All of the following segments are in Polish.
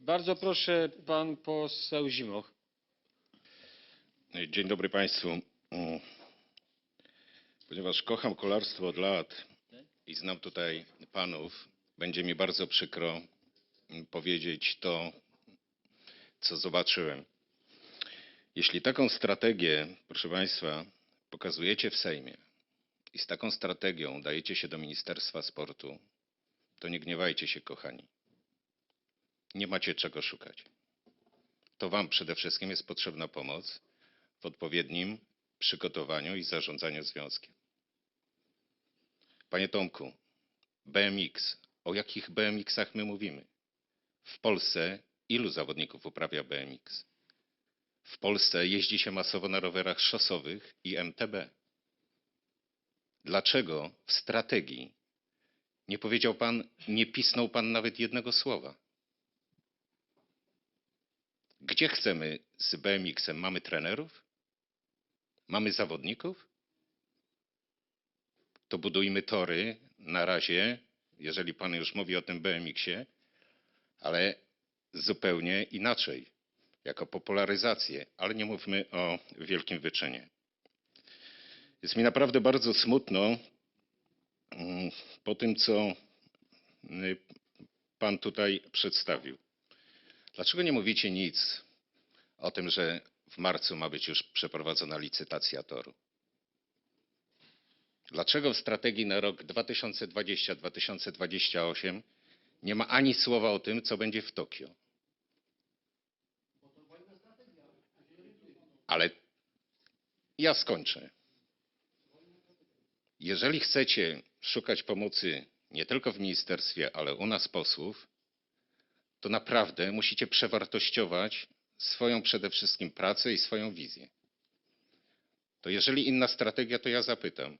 Bardzo proszę, pan poseł Zimoch. Dzień dobry Państwu. Ponieważ kocham kolarstwo od lat i znam tutaj panów, będzie mi bardzo przykro powiedzieć to, co zobaczyłem. Jeśli taką strategię, proszę Państwa, pokazujecie w Sejmie i z taką strategią dajecie się do Ministerstwa Sportu, to nie gniewajcie się, kochani. Nie macie czego szukać. To Wam przede wszystkim jest potrzebna pomoc w odpowiednim przygotowaniu i zarządzaniu związkiem. Panie Tomku, BMX. O jakich BMX-ach my mówimy? W Polsce ilu zawodników uprawia BMX? W Polsce jeździ się masowo na rowerach szosowych i MTB. Dlaczego w strategii nie powiedział pan, nie pisnął pan nawet jednego słowa? Gdzie chcemy z BMX-em? Mamy trenerów? Mamy zawodników? To budujmy tory na razie, jeżeli pan już mówi o tym BMX-ie, ale zupełnie inaczej, jako popularyzację, ale nie mówmy o wielkim wyczynie. Jest mi naprawdę bardzo smutno mm, po tym, co y, pan tutaj przedstawił. Dlaczego nie mówicie nic o tym, że w marcu ma być już przeprowadzona licytacja toru? Dlaczego w strategii na rok 2020-2028 nie ma ani słowa o tym, co będzie w Tokio? Ale ja skończę. Jeżeli chcecie szukać pomocy nie tylko w ministerstwie, ale u nas posłów, to naprawdę musicie przewartościować swoją przede wszystkim pracę i swoją wizję. To jeżeli inna strategia, to ja zapytam,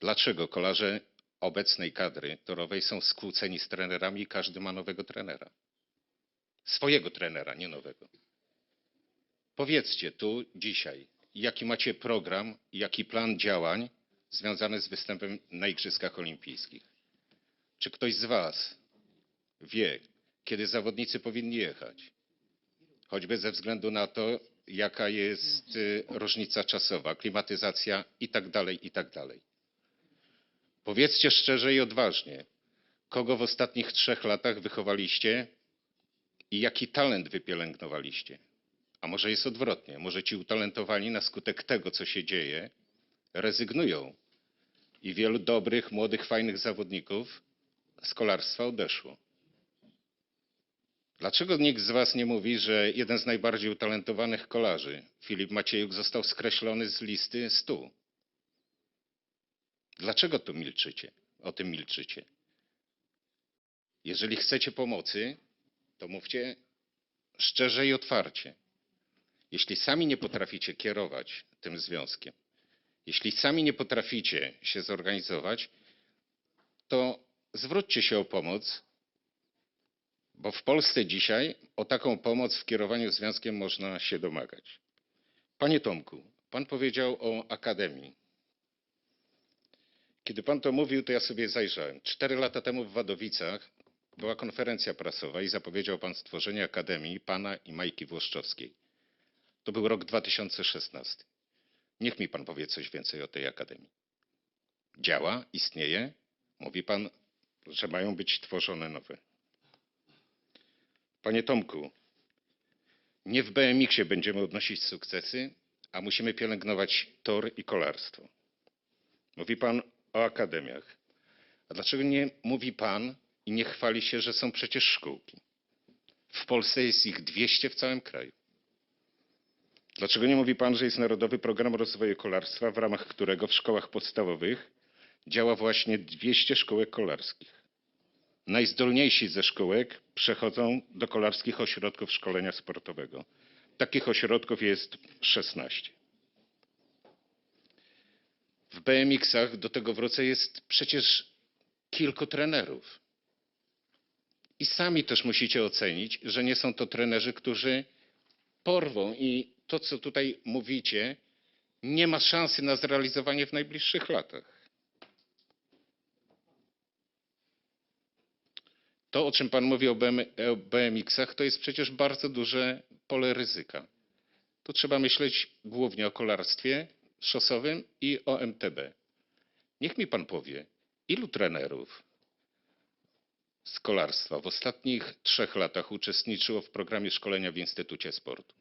dlaczego kolarze obecnej kadry torowej są skłóceni z trenerami i każdy ma nowego trenera? Swojego trenera, nie nowego. Powiedzcie tu dzisiaj, jaki macie program, jaki plan działań związany z występem na Igrzyskach Olimpijskich. Czy ktoś z Was wie, kiedy zawodnicy powinni jechać? Choćby ze względu na to, jaka jest y, różnica czasowa, klimatyzacja i tak dalej, i tak dalej. Powiedzcie szczerze i odważnie, kogo w ostatnich trzech latach wychowaliście i jaki talent wypielęgnowaliście. A może jest odwrotnie, może ci utalentowani na skutek tego, co się dzieje, rezygnują i wielu dobrych, młodych, fajnych zawodników z kolarstwa odeszło. Dlaczego nikt z Was nie mówi, że jeden z najbardziej utalentowanych kolarzy, Filip Maciejuk, został skreślony z listy 100? Dlaczego to milczycie? O tym milczycie. Jeżeli chcecie pomocy, to mówcie szczerze i otwarcie. Jeśli sami nie potraficie kierować tym związkiem, jeśli sami nie potraficie się zorganizować, to zwróćcie się o pomoc, bo w Polsce dzisiaj o taką pomoc w kierowaniu związkiem można się domagać. Panie Tomku, pan powiedział o akademii. Kiedy pan to mówił, to ja sobie zajrzałem. Cztery lata temu w Wadowicach była konferencja prasowa i zapowiedział pan stworzenie akademii pana i Majki Włoszczowskiej. To był rok 2016. Niech mi pan powie coś więcej o tej akademii. Działa, istnieje. Mówi pan, że mają być tworzone nowe. Panie Tomku, nie w BMX-ie będziemy odnosić sukcesy, a musimy pielęgnować tor i kolarstwo. Mówi pan o akademiach. A dlaczego nie mówi pan i nie chwali się, że są przecież szkółki? W Polsce jest ich 200 w całym kraju. Dlaczego nie mówi pan, że jest Narodowy Program Rozwoju Kolarstwa, w ramach którego w szkołach podstawowych działa właśnie 200 szkółek kolarskich? Najzdolniejsi ze szkółek przechodzą do kolarskich ośrodków szkolenia sportowego. Takich ośrodków jest 16. W BMX-ach, do tego wrócę, jest przecież kilku trenerów. I sami też musicie ocenić, że nie są to trenerzy, którzy porwą i to, co tutaj mówicie, nie ma szansy na zrealizowanie w najbliższych latach. To, o czym pan mówi o, BM, o BMX-ach, to jest przecież bardzo duże pole ryzyka. Tu trzeba myśleć głównie o kolarstwie szosowym i o MTB. Niech mi pan powie, ilu trenerów z kolarstwa w ostatnich trzech latach uczestniczyło w programie szkolenia w Instytucie Sportu?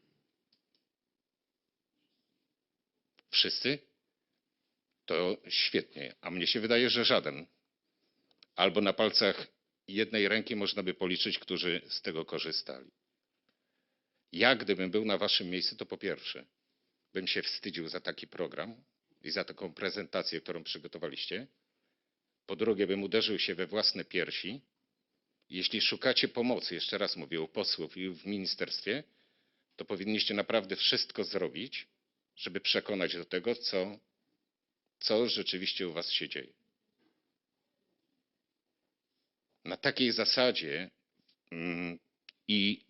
Wszyscy? To świetnie, a mnie się wydaje, że żaden. Albo na palcach jednej ręki można by policzyć, którzy z tego korzystali. Ja, gdybym był na waszym miejscu, to po pierwsze, bym się wstydził za taki program i za taką prezentację, którą przygotowaliście. Po drugie, bym uderzył się we własne piersi. Jeśli szukacie pomocy, jeszcze raz mówię, u posłów i w ministerstwie, to powinniście naprawdę wszystko zrobić, żeby przekonać do tego, co, co rzeczywiście u was się dzieje. Na takiej zasadzie mm, i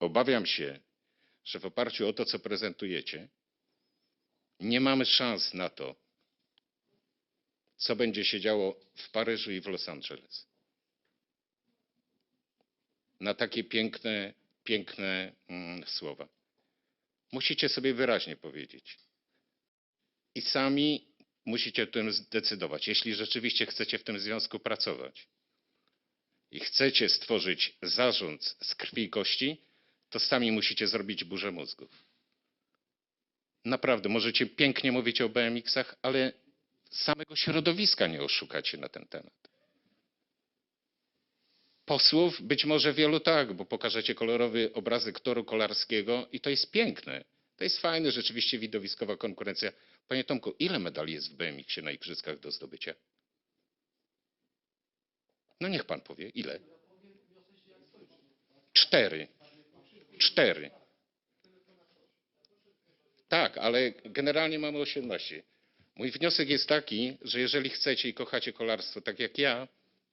obawiam się, że w oparciu o to, co prezentujecie, nie mamy szans na to, co będzie się działo w Paryżu i w Los Angeles. Na takie piękne, piękne mm, słowa. Musicie sobie wyraźnie powiedzieć. I sami musicie o tym zdecydować, jeśli rzeczywiście chcecie w tym związku pracować i chcecie stworzyć zarząd z krwi i kości, to sami musicie zrobić burzę mózgów. Naprawdę, możecie pięknie mówić o BMX-ach, ale samego środowiska nie oszukacie na ten temat. Posłów być może wielu tak, bo pokażecie kolorowy obrazek toru kolarskiego i to jest piękne. To jest fajne, rzeczywiście widowiskowa konkurencja. Panie Tomku, ile medali jest w BMX-ie na igrzyskach do zdobycia? No niech pan powie, ile? Cztery. Cztery. Tak, ale generalnie mamy 18. Mój wniosek jest taki, że jeżeli chcecie i kochacie kolarstwo tak jak ja,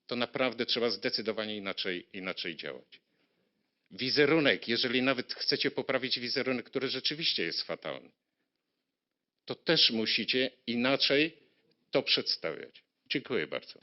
to naprawdę trzeba zdecydowanie inaczej, inaczej działać. Wizerunek, jeżeli nawet chcecie poprawić wizerunek, który rzeczywiście jest fatalny, to też musicie inaczej to przedstawiać. Dziękuję bardzo.